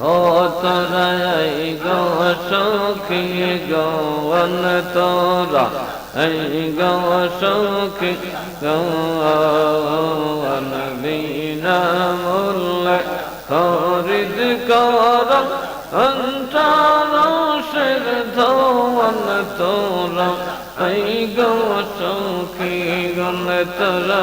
ও তোরাই গো সখী গৌন তোরা। এই গো সখী গৌন বিনা মূল্য খরিদ কর। অন্তরসের ধন তোরা। এই গো সখী গন তোরা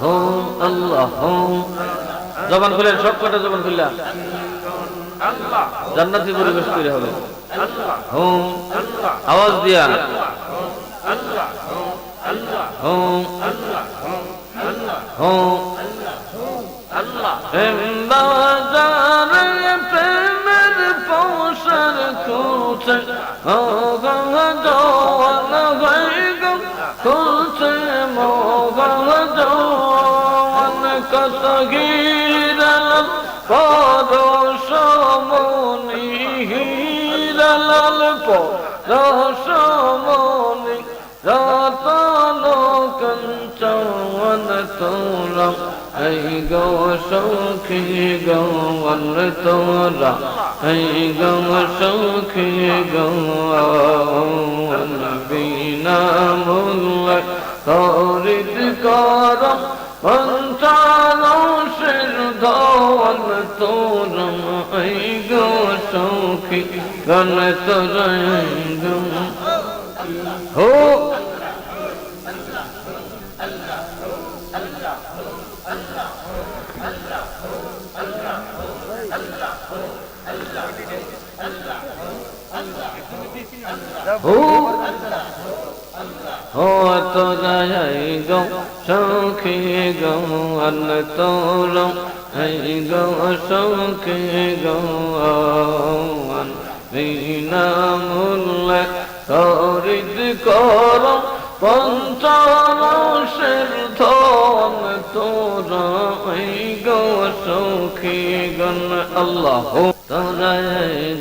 হো। জবান খুলেন, সব কটা জবান খুললা? জান্নাতি পরিবেশ তৈরি হবে। হো। আওয়াজ দিয়া। হো। হো। বাজারে প্রেমের পৌষের খুঁজে। ও গঙ্গা জোয়ান হয়ে গো। খুঁজে মোগল জোয়ান কত গিরাল পরশমনি হিরাল পরশমনি রতন কঞ্চন তোরা এই গো সখী গৌন তোরা, এই গো সখী গৌন বিনা মূল্য খরিদ কর সখী গণ তোর হো। হো। হো তোরাই গো সখী গো অন তোর এই গো সখী গো বিনা মূল্য খরিদ কর পঞ্চাশের ধন তোর এই গো সখী গণ, আল্লাহ তোরা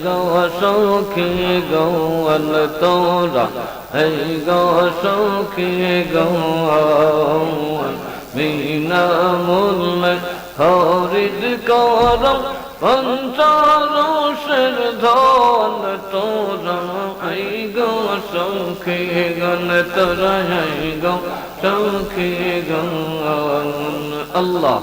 গো সখী গৌন তোরা এই গো সখী গৌন বিনা মূল্য খরিদ কর পঞ্চাশের ধন তোরা এই গো সখী গণ তোরা এই গো সখী গৌন আল্লাহ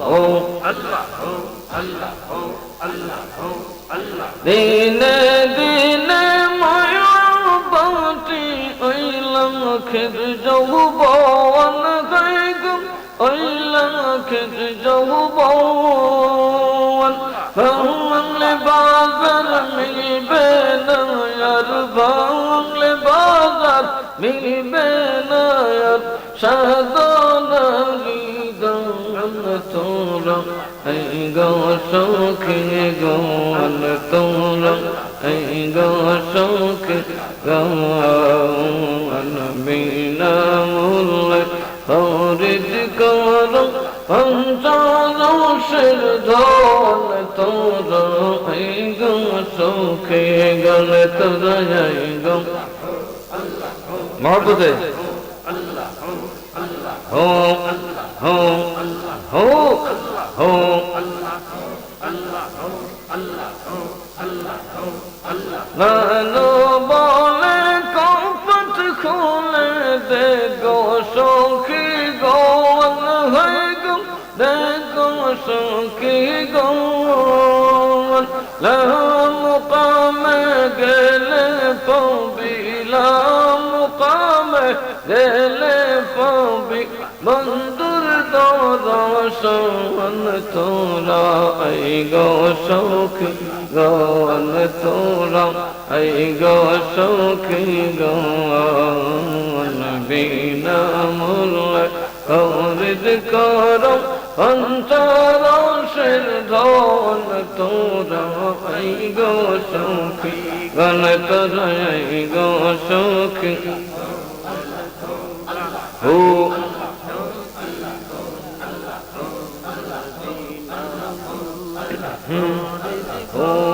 দিনে দিনে মায়াবাটি ওইলাম খেদ যৌবন গাইগম ওইলাম খেদ যৌবন ভাঙলে বাজার মিলবে না আর সাধনারি গম তোরা, এই গো সখী গৌন তোরা, এই গো সখী গৌন বিনা মূল্য খরিদ কর পঞ্চাশের ধন তোরা, এই গো সখী তোরা, এই গো মহব্বতে। হো হো হো হো নানো বলে কপট খুলে দে গো গেলে পবি বন্ধুর দর্শন তোরা এই গো সখী গৌন তোরা এই গো সখী গৌন বিনা মূল্য খরিদ করো পঞ্চরসের ধন তোরা এই গো সখী গণ তোরা এই গো সখী ও।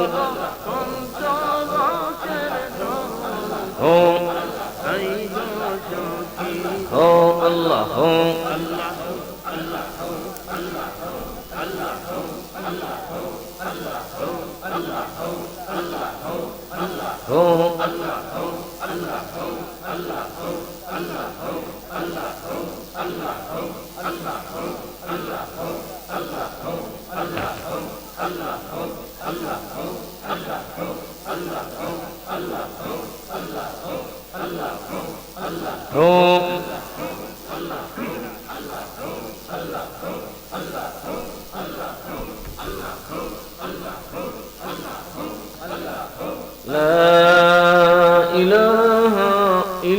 ও